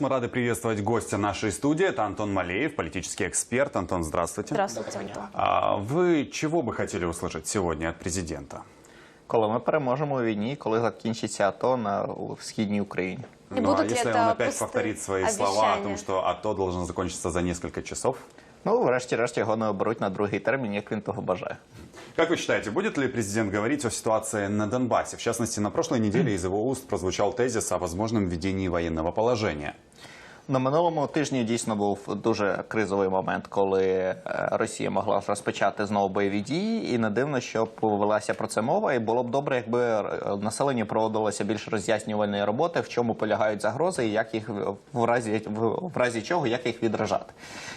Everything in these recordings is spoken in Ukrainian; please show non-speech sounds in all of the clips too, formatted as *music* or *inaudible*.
Мы рады приветствовать гостя нашей студии. Это Антон Малеев, политический эксперт. Антон, здравствуйте. Здравствуйте, Антон. А вы чего бы хотели услышать сегодня от президента? Коли ми переможемо у війні, коли закінчиться АТО на у східній Україні. Не ну, а будут ли если это он опять пустые повторит свои слова о том, обещания? что АТО должен закончиться за несколько часов? Ну, врешті-решт його не оберуть на другий термін, як він того бажає. Как вы считаете, будет ли президент говорить о ситуации на Донбассе? В частности, на прошлой неделе из его уст прозвучал тезис о возможном введении военного положения. На минулому тижні дійсно був дуже кризовий момент, коли е, Росія могла розпочати знову бойові дії, і не дивно, що повелася про це мова. І було б добре, якби е, населенню проводилося більш роз'яснювальної роботи, в чому полягають загрози, і як їх в разі в, разі чого як їх відражати.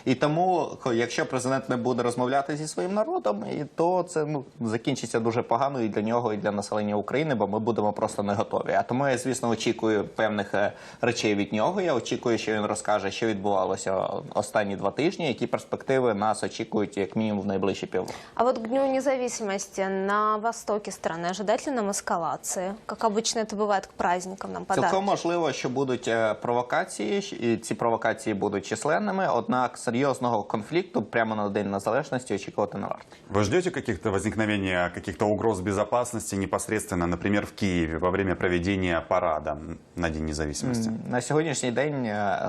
І тому, якщо президент не буде розмовляти зі своїм народом, і то це ну закінчиться дуже погано і для нього, і для населення України, бо ми будемо просто не готові. А тому я, звісно, очікую певних е, речей від нього. Я очікую, що він розкаже, що відбувалося останні два тижні, які перспективи нас очікують як мінімум в найближчі півроку. А вот к Дню независимости на востоке страны ожидать ли нам эскалации? Как обычно это бывает к праздникам нам подарки? Цілком можливо, що будуть е, провокації, щ- і ці провокації будуть численними. Однак серйозного конфлікту прямо на день незалежності очікувати не варто. Вы ждете каких-то возникновения каких-то угроз безопасности непосредственно, например, в Киеве во время проведения парада на День независимости? На сьогоднішній день е, е,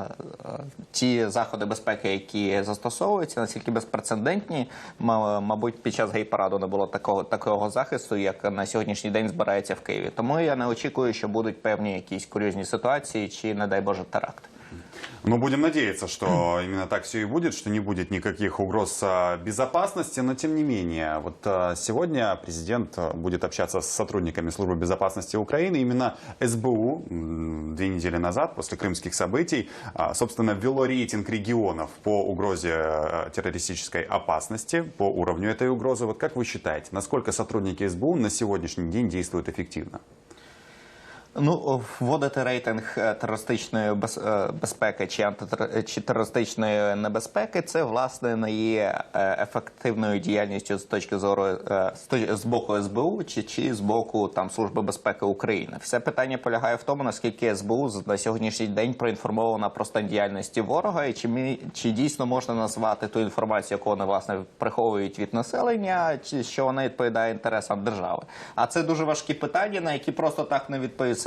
ті заходи безпеки, які застосовуються, наскільки безпрецедентні, ма- мабуть, під час гей-параду не було такого такого захисту, як на сьогоднішній день збирається в Києві. Тому я не очікую, що будуть певні якісь курйозні ситуації чи, не дай Боже, теракт. Ну, будем надеяться, что *clears throat* именно так все и будет, что не будет никаких угроз а, безопасности, но тем не менее, вот а, сегодня президент а, будет общаться с сотрудниками службы безопасности Украины. Именно СБУ две недели назад, после крымских событий, собственно, ввело рейтинг регионов по угрозе террористической опасности, по уровню этой угрозы. Вот как вы считаете, насколько сотрудники СБУ на сегодняшний день действуют эффективно? Ну, вводити рейтинг е, терористичної е, безпеки чи антитер... чи терористичної небезпеки, це власне не є е, ефективною діяльністю з точки зору з боку СБУ чи, чи з боку там Служби безпеки України. Все питання полягає в тому, наскільки СБУ на сьогоднішній день проінформована про стан діяльності ворога, і чи мі... чи дійсно можна назвати ту інформацію, яку вони власне приховують від населення, чи що вона відповідає інтересам держави. А це дуже важкі питання, на які просто так не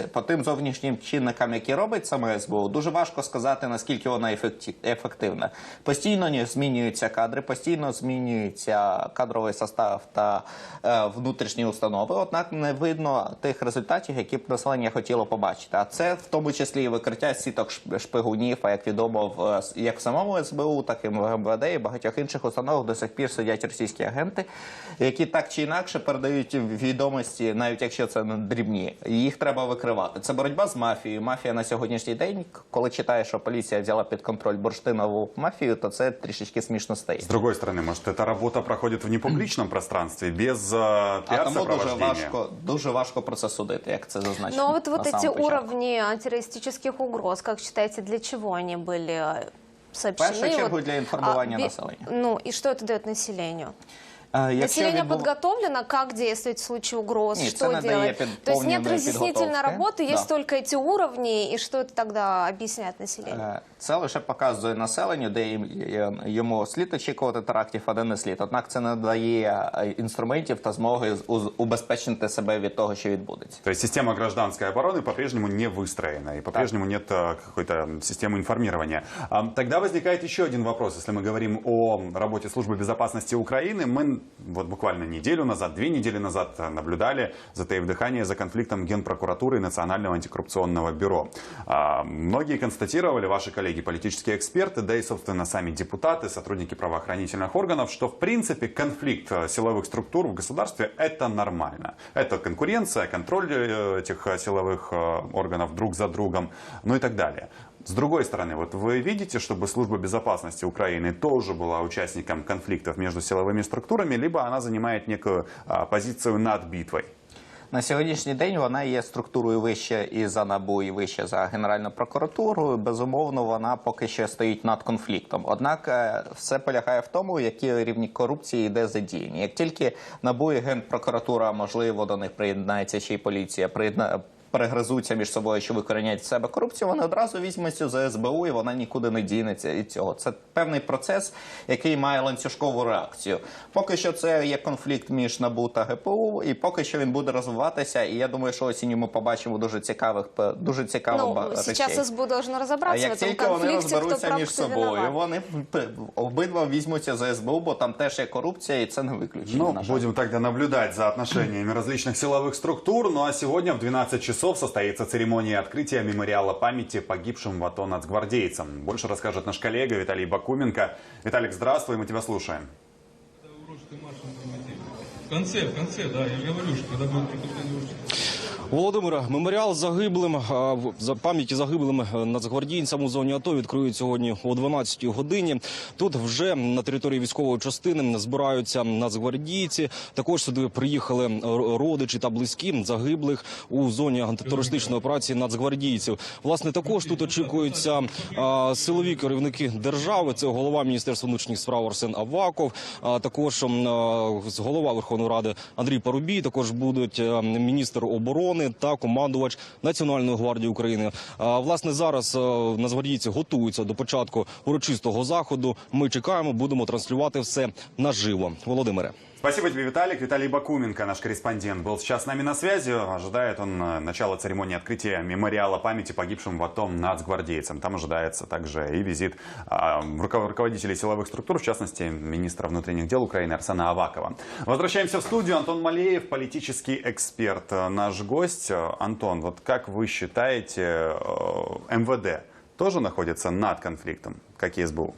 По тим зовнішнім чинникам, які робить саме СБУ, дуже важко сказати наскільки вона ефективна. Постійно змінюються кадри, постійно змінюється кадровий состав та е, внутрішні установи. Однак не видно тих результатів, які б населення хотіло побачити. А це в тому числі і викриття сіток шпигунів. А як відомо, в е, як в самому СБУ, так і в МВД і багатьох інших установах до сих пір сидять російські агенти, які так чи інакше передають відомості, навіть якщо це дрібні. Їх треба викривати. Це боротьба з мафією. Мафія на сьогоднішній день, коли читаєш, що поліція взяла під контроль бурштинову мафію, то це трішечки смішно стає. С другой стороны, может, эта работа проходит в непубличном пространстве, без э, А тому дуже пиар-сопровождения? важко, дуже важко про це судити, як це зазначено. Ну а вот, вот на эти самому початку. уровни террористических угроз, как считаете, для чего они были э, сообщены? першу чергу Вот, для інформування а, ви- населення. Ну и что это дает населению? Е, якщо Население відбув- подготовлено, как действовать в случае угроз, Нет, что это надо делать? и под- То есть нет полной разъяснительной подготовки. работы, есть Да. только эти уровни, и что это тогда объясняет населению? Е, Це лише показує населенню, де їм- е, йому слід очікувати терактів, а де не слід. Однак це не дає е, інструментів та змоги з- уз- убезпечити себе від того, що відбудеться. То есть система гражданской обороны по-прежнему не выстроена, и по-прежнему нет э, какой-то системы информирования. А, Тогда возникает еще один вопрос. Если мы говорим о работе службы безопасности Украины, мы вот буквально неделю назад, две недели назад наблюдали, затаив дыхание, за конфликтом Генпрокуратуры и Национального антикоррупционного бюро. А, Многие констатировали, ваши коллеги, политические эксперты, да и, собственно, сами депутаты, сотрудники правоохранительных органов, что, в принципе, конфликт э, силовых структур в государстве – это нормально. Это конкуренция, контроль э, этих силовых э, органов друг за другом, ну и так далее. С другой стороны, вот вы видите, чтобы служба безопасности Украины тоже была участником конфликтов между силовыми структурами, либо она занимает некую а, позицию над битвой? На сьогоднішній день вона є структурою вище і за НАБУ, і вище за Генеральну прокуратуру. Безумовно, вона поки що стоїть над конфліктом. Однак е, все полягає в тому, які рівні корупції йде задіяні. Як тільки НАБУ і Генпрокуратура, можливо, до них приєднається ще й поліція, приєдна перегризуться між собою, що викоренять в себе корупцію, вони одразу візьмуться за СБУ, і вона нікуди не дінеться від цього. Це певний процес, який має ланцюжкову реакцію. Поки що це є конфлікт між НАБУ та ГПУ, і поки що він буде розвиватися. І я думаю, що осінню ми побачимо дуже цікавих дуже цікавих Ну, речей. сейчас СБУ должно А разобраться в як этом тільки вони конфликте, кто розберуться прав, між кто собою, виноват. вони п- обидва візьмуться за СБУ, бо там теж є корупція, і це не виключення. Ну, на жаль. будем тогда наблюдать за отношениями различных силовых структур. Ну а сегодня в 12 часов состоится церемония открытия мемориала памяти погибшим в АТО нацгвардейцам. Больше расскажет наш коллега Виталий Бакуменко. Виталик, здравствуй, мы тебя слушаем. В конце, в конце, да, я говорю, что когда будет урочисто. Володимире, меморіал загиблим за пам'яті загиблим е, нацгвардійцям у зоні АТО відкриють сьогодні о 12 годині. Тут вже на території військової частини збираються нацгвардійці. Також сюди приїхали родичі та близькі загиблих у зоні антитерористичної операції нацгвардійців. Власне, також тут очікуються силові керівники держави. Це голова міністерства внутрішніх справ Арсен Аваков. А також голова Верховної Ради Андрій Парубій. Також будуть е, міністр оборони та командувач Національної гвардії України. Власне, зараз е, нацгвардійці готуються до початку урочистого заходу. Ми чекаємо, будемо транслювати все наживо. Володимире. Спасибо тебе, Виталик. Виталий Бакуменко, наш корреспондент, был сейчас с нами на связи. Ожидает он э, начала церемонии открытия мемориала памяти погибшим в АТО нацгвардейцам. Там ожидается также и визит а, руко- руководителей силовых структур, в частности, министра внутренних дел Украины Арсена Авакова. Возвращаемся в студию. Антон Малеев, политический эксперт, э, наш гость. Э, Антон, вот как вы считаете, МВД тоже находится над конфликтом, как и СБУ?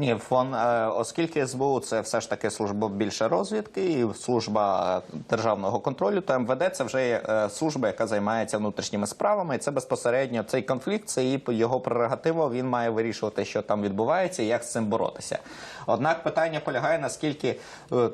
Ні, фон, е, оскільки СБУ це все ж таки служба більше розвідки і служба державного контролю, то МВД це вже є, е, служба, яка займається внутрішніми справами. І це безпосередньо цей конфлікт, це і його прерогатива. Він має вирішувати, що там відбувається, і як з цим боротися. Однак питання полягає наскільки, е,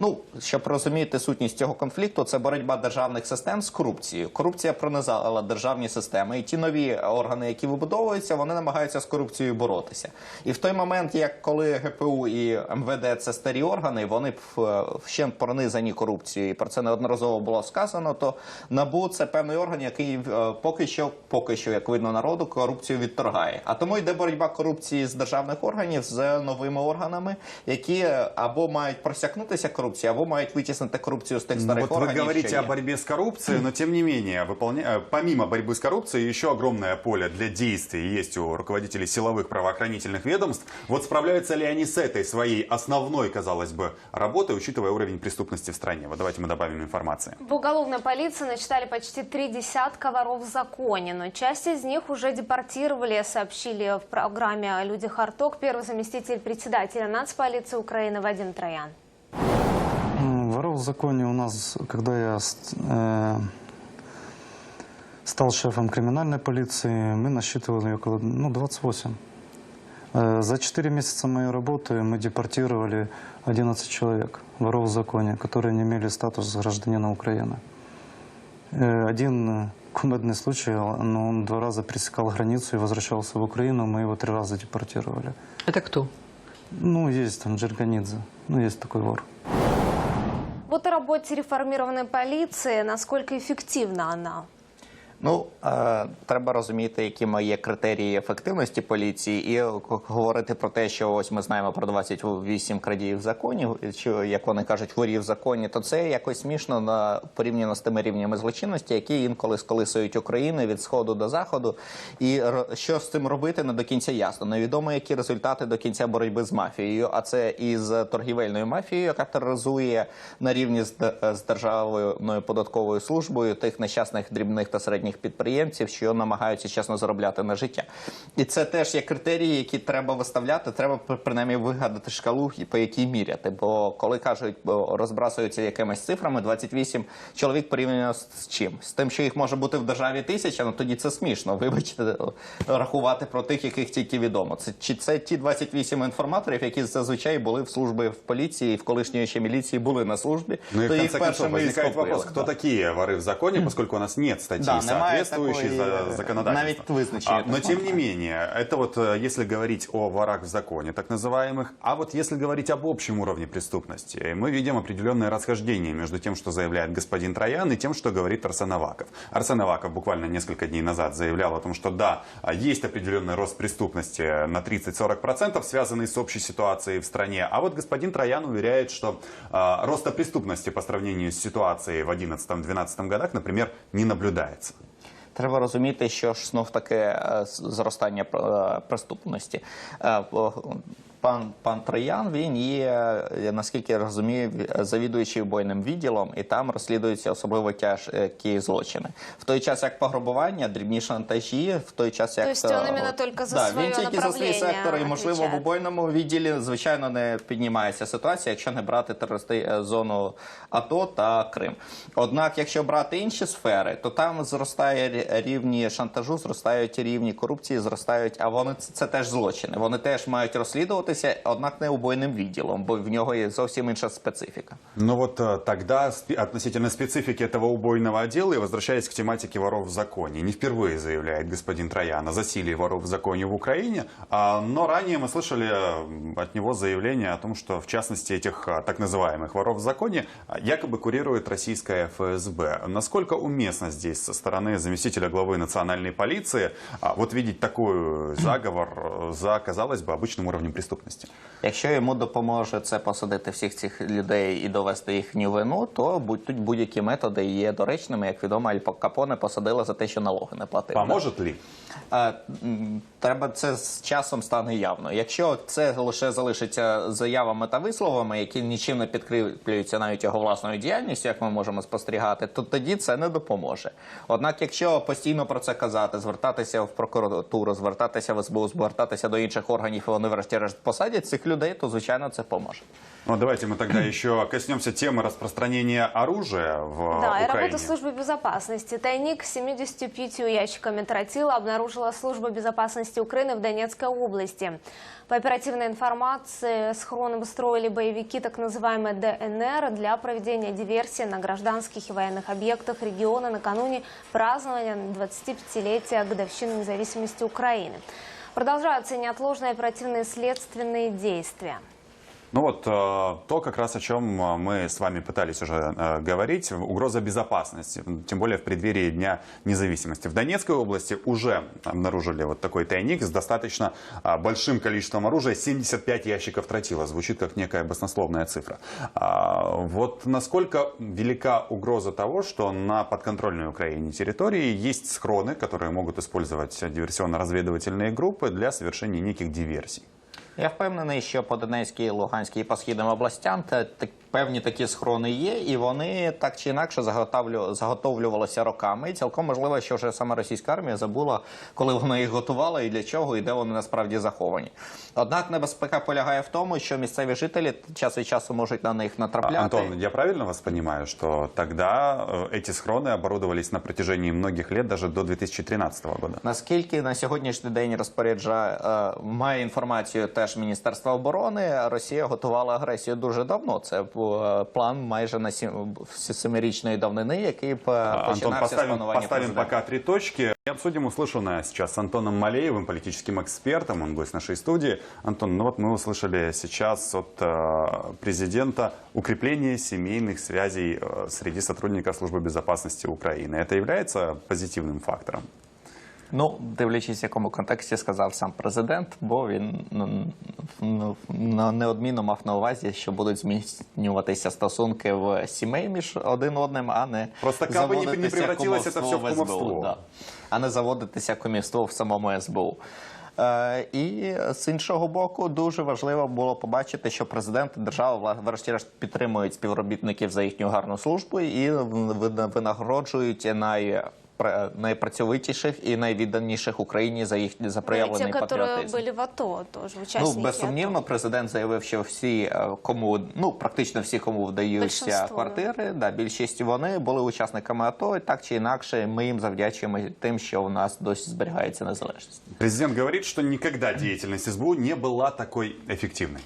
ну щоб розуміти сутність цього конфлікту, це боротьба державних систем з корупцією. Корупція пронизала державні системи, і ті нові органи, які вибудовуються, вони намагаються з корупцією боротися. І в той момент, як коли ГПУ і МВД це старі органи, вони б, е, ще пронизані корупцією, і про це неодноразово було сказано. То набу це певний орган, який е, поки що, поки що, як видно народу, корупцію відторгає. А тому йде боротьба корупції з державних органів з новими органами, які е, або мають просякнутися корупцією, або мають витіснити корупцію з тих старих Вот вы органів. говорите що о є. борьбе с коррупцией, но тем не менее, выполня- э, помимо борьбы с коррупцией, еще огромное поле для действий есть у руководителей силовых правоохранительных ведомств. Вот справляются ли они с этой своей основной, казалось бы, работой, учитывая уровень преступности в стране? Вот давайте мы добавим информации. В уголовной полиции насчитали почти три десятка воров в законе, но часть из них уже депортировали, сообщили в программе «Люди Харток» первый заместитель председателя нацполиции Украины Вадим Троян. Воров в законе у нас, когда я э, стал шефом криминальной полиции, мы насчитывали около ну, 28. Э, За 4 месяца моей работы мы депортировали 11 человек, воров в законе, которые не имели статус гражданина Украины. Э, Один э, кумедный случай, но он два раза пересекал границу и возвращался в Украину, мы его три раза депортировали. Это кто? Ну, есть там Джерганидзе, ну, есть такой вор. Вот о работе реформированной полиции, насколько эффективна она? Ну е, треба розуміти, якими є критерії ефективності поліції, і говорити про те, що ось ми знаємо про 28 крадіїв в законі, чи як вони кажуть, ворів законі, то це якось смішно на порівняно з тими рівнями злочинності, які інколи сколисують Україну від сходу до заходу. І що з цим робити, не до кінця ясно. Невідомо, які результати до кінця боротьби з мафією. А це із торгівельною мафією, яка тероризує на рівні з, д- з державною податковою службою тих нещасних дрібних та середніх підприємців, що намагаються чесно заробляти на життя. І це теж є критерії, які треба виставляти. Треба принаймні вигадати шкалу, по якій міряти. Бо коли кажуть, розбрасуються якимись цифрами, 28 чоловік порівняно з чим? З тим, що їх може бути в державі тисяча, ну тоді це смішно. Вибачте, рахувати про тих, яких тільки відомо. Це чи це ті 28 інформаторів, які зазвичай були в службі в поліції, в колишньої ще міліції були на службі. Ну то їх першими і схопили. вопрос, кто такие воры в законе, поскольку у нас нет статьи Да, соответствующий такої, е, законодательство. навіть визначення Но тем не менее, это вот э, если говорить о ворах в законе, так называемых, а вот если говорить об общем уровне преступности, мы видим определенное расхождение между тем, что заявляет господин Троян, и тем, что говорит Арсен Аваков. Арсен Аваков буквально несколько дней назад заявлял о том, что да, а, есть определенный рост преступности на 30-40%, связанный с общей ситуацией в стране, а вот господин Троян уверяет, что а, роста преступности по сравнению с ситуацией в 2011-2012 годах, например, не наблюдается. Треба розуміти, що ж знов таке е, зростання е, преступності. Е, Пан пан Троян він є, е, наскільки я розумію, завідуючий убойним відділом, і там розслідуються особливо тяжкі злочини. В той час як пограбування, дрібні шантажі, в той час як есть он е, именно только за да, своє він тільки за свій сектор, і можливо в убойному відділі звичайно не піднімається ситуація, якщо не брати терористи е, зону АТО та Крим. Однак, якщо брати інші сфери, то там зростає рівні шантажу, зростають рівні корупції, зростають, а вони це, це теж злочини. Вони теж мають розслідуватися, однак не убойним відділом, бо в нього є зовсім інша специфіка. Ну вот э, тогда спи- относительно специфики этого убойного отдела и возвращаясь к тематике воров в законе, не впервые заявляет господин Троян о засилии воров в законе в Украине, а, но ранее мы слышали э, от него заявление о том, что в частности этих а, так называемых воров в законе а, якобы курирует российская ФСБ. Насколько уместно здесь со стороны заместителя главы национальной полиции а, вот видеть такой заговор э, за, казалось бы, обычным уровнем Преступности? Якщо йому допоможе це посадити всіх цих людей і довести їхню вину, то будь тут будь-які методи є доречними. Як відомо, Аль Капоне посадили за те, що налоги не платив. Поможет ли? Е, Треба це з часом стане явно. Якщо це лише залишиться заявами та висловами, які нічим не підкріплюються навіть його власною діяльністю, як ми можемо спостерігати, то тоді це не допоможе. Однак, якщо постійно про це казати, звертатися в прокуратуру, звертатися в СБУ, звертатися до інших органів, і вони врешті-решт посадять цих людей, то звичайно це поможе. Ну, давайте мы тогда *clears throat* еще коснемся темы распространения оружия в Да, и Украине. работа службы безопасности. Тайник с 75 ящиками тротила обнаружила служба безопасности Украины в Донецкой области. По оперативной информации, схрон обустроили боевики так называемой ДНР для проведения диверсии на гражданских и военных объектах региона накануне празднования 25-летия годовщины независимости Украины. Продолжаются неотложные оперативные следственные действия. Ну вот э, то, как раз о чем э, мы с вами пытались уже э, говорить, угроза безопасности, тем более в преддверии Дня независимости. В Донецкой области уже обнаружили вот такой тайник с достаточно э, большим количеством оружия, 75 ящиков тротила, звучит как некая баснословная цифра. А, вот насколько велика угроза того, что на подконтрольной Украине территории есть схроны, которые могут использовать диверсионно-разведывательные группы для совершения неких диверсий? Я впевнений, що по Донецькій, Луганській і по східним областям та, та, певні такі схорони є, і вони так чи інакше заготовлю, заготовлювалися роками. І цілком можливо, що вже сама російська армія забула, коли вона їх готувала, і для чого, і де вони насправді заховані. Однак небезпека полягає в тому, що місцеві жителі час від часу можуть на них А, натрапляти. Антон, я правильно вас понимаю, что тогда э, эти схроны оборудовались на протяжении многих лет, даже до 2013 года? Наскільки на сьогоднішній день розпоряджає е, має інформацію теж Міністерство оборони, Росія готувала агресію дуже давно. Це е, план майже на сім, семирічної давнини, який б е, Антон, починався з поставим, планування поставим президента. пока три точки. И обсудим услышанное сейчас с Антоном Малеевым, политическим экспертом. Он гость нашей студии. Антон, ну вот мы услышали сейчас от э, президента укрепление семейных связей э, среди сотрудников службы безопасности Украины. Это является позитивным фактором? Ну, дивлячись, в якому контексті сказав сам президент, бо він ну, ну, ну, неодмінно мав на увазі, що будуть змінюватися стосунки в сімей між один одним, а не Просто каби не- заводитися це все в СБУ, кумовство. да. а не заводитися кумівство в самому СБУ. Е, і з іншого боку, дуже важливо було побачити, що президент і держава врешті-решт підтримують співробітників за їхню гарну службу і вина- винагороджують най пра- найпрацьовитіших і найвідданіших Україні за їх за Ну, и те, проявлений которые патріотизм. были в АТО, тоже Ну, участники безсумнівно, президент заявив, що всі, е, кому ну практично всі, кому вдаються Большинство, квартири, да, більшість вони були учасниками АТО. І так чи інакше, ми їм завдячуємо тим, що в нас досі зберігається незалежність. Президент говорит, что никогда деятельность СБУ не была такой эффективной.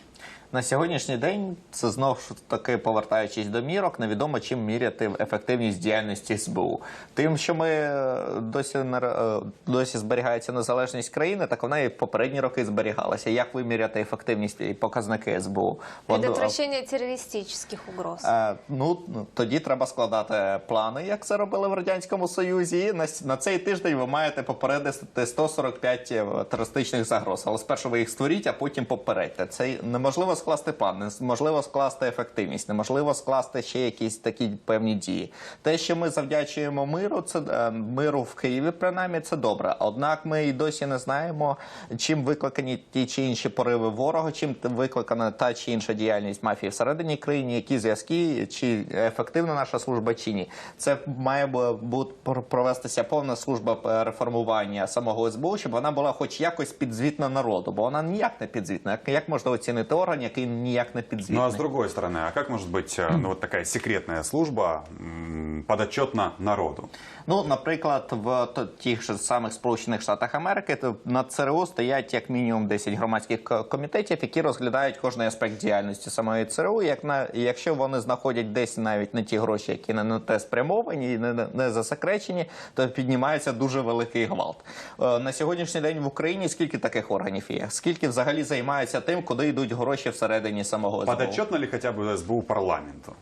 На сьогоднішній день це знову ж таки повертаючись до мірок, невідомо чим міряти ефективність діяльності СБУ. Тим, що ми е, досі е, досі зберігається незалежність країни, так вона і в попередні роки зберігалася. Як виміряти ефективність і показники СБУ? Воно- Предотвращение террористических угроз. Е, ну ну, тоді треба складати плани, як це робили в радянському Союзі. І на, на цей тиждень ви маєте попередити 145 терористичних загроз. Але спершу ви їх створіть, а потім попередьте. Це неможливо скласти план, неможливо скласти ефективність, неможливо скласти ще якісь такі певні дії. Те, що ми завдячуємо миру, це е, миру в Києві, принаймні, це добре. Однак ми і досі не знаємо, чим викликані ті чи інші пориви ворога, чим викликана та чи інша діяльність мафії всередині країни, які зв'язки, чи ефективна наша служба, чи ні. Це має бу- бу- провестися повна служба реформування самого СБУ, щоб вона була хоч якось підзвітна народу, бо вона ніяк не підзвітна. Як можна оцінити орган, який ніяк не підзвітний? Ну а с другой стороны, а как может быть э, ну, вот такая секретная служба м, подотчетна народу? Ну, наприклад, в т- тих же самих Сполучених Штатах Америки то над ЦРУ стоять як мінімум 10 громадських к- комітетів, які розглядають кожний аспект діяльності самої ЦРУ. Як на і якщо вони знаходять десь навіть не ті гроші, які не на те спрямовані і не, не- не засекречені, то піднімається дуже великий гвалт. Е, На сьогоднішній день в Україні скільки таких органів є? Скільки взагалі займаються тим, куди йдуть гроші Всередині самого СБУ? Подотчетно ли б бы СБУ парламенту?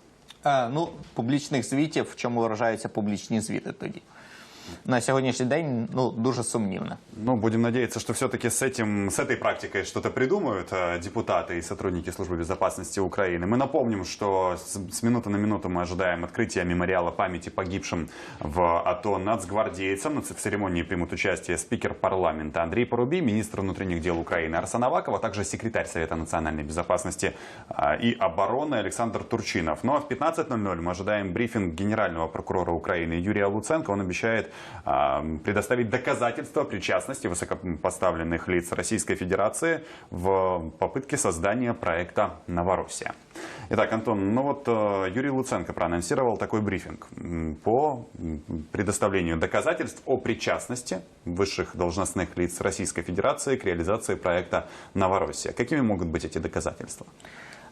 Е, ну, публічних звітів, в чому виражаються публічні звіти тоді. На сьогоднішній день ну, дуже сумнівно. Ну, будем надеяться, что все-таки с этим, с этой практикой что-то придумают э, депутаты и сотрудники Службы безопасности Украины. Мы напомним, что с, с минуты на минуту мы ожидаем открытия мемориала памяти погибшим в АТО нацгвардейцам. В церемонии примут участие спикер парламента Андрей Порубий, министр внутренних дел Украины Арсен Аваков, а также секретарь Совета национальной безопасности а, и обороны Александр Турчинов. Ну а в 15.00 мы ожидаем брифинг генерального прокурора Украины Юрия Луценко. Он обещает а, предоставить доказательства причастности высокопоставленных лиц Российской Федерации в попытке создания проекта «Новороссия». Итак, Антон, ну вот э, Юрий Луценко проанонсировал такой брифинг по предоставлению доказательств о причастности высших должностных лиц Российской Федерации к реализации проекта «Новороссия». Какими могут быть эти доказательства?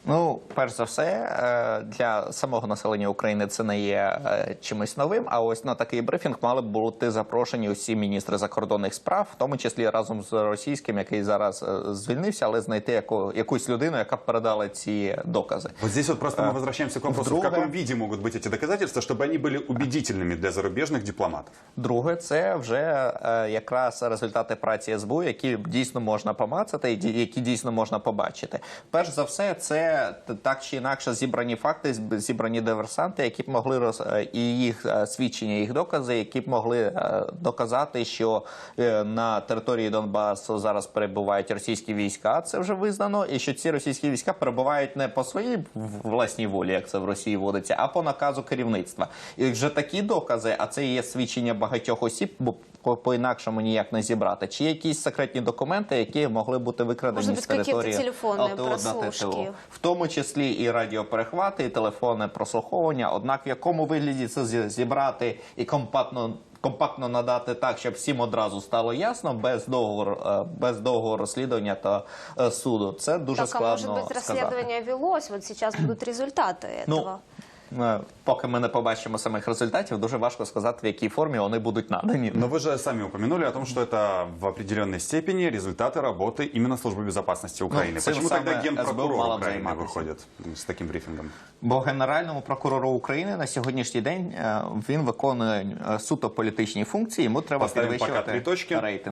Ну, перш за все, е, для самого населення України це не є е, чимось новим. А ось на такий брифінг мали б бути запрошені усі міністри закордонних справ, в тому числі разом з російським, який зараз е, звільнився, але знайти яку, якусь людину, яка б передала ці докази. Вот здесь вот просто мы возвращаемся к вопросу, в вдруге- каком виде могут быть эти доказательства, чтобы они были убедительными для зарубежных дипломатов. Друге, це вже е, якраз результати праці СБУ, які дійсно можна помацати, і ді- які дійсно можна побачити. Перш за все, це так чи інакше зібрані факти, зібрані диверсанти, які б могли роз е, і їх е, свідчення, їх докази, які б могли е, доказати, що на території Донбасу зараз перебувають російські війська. Це вже визнано, і що ці російські війська перебувають не по своїй власній волі, як це в Росії водиться, а по наказу керівництва. І вже такі докази, а це є свідчення багатьох осіб, бо по-інакшому ніяк не зібрати. Чи є якісь секретні документи, які могли бути викрадені Може з бути, території якісь телефонні АТО на ТТО? прослушки? в тому числі і радіоперехвати, і телефонне прослуховування. Однак в якому вигляді це зі- зібрати і компактно. Компактно надати так, щоб всім одразу стало ясно, без довгого, е, без довгого розслідування та е, суду. Це дуже Так, а складно может быть, сказати. расследование велось, вот сейчас будут результаты этого. Ну, е, поки ми не побачимо самих результатів, дуже важко сказати, в якій формі вони будуть надані. Но вы же сами упомянули о том, что это в определенной степени результаты работы именно Службы безопасности Украины. цим Почему саме тогда СБУ генпрокурор мала б Украины займатися. выходит с таким брифингом? Бо генеральному прокурору України на сьогоднішній день е, він виконує е, суто політичні функції. Йому треба Поставимо пока підвищувати три точки. рейтинг.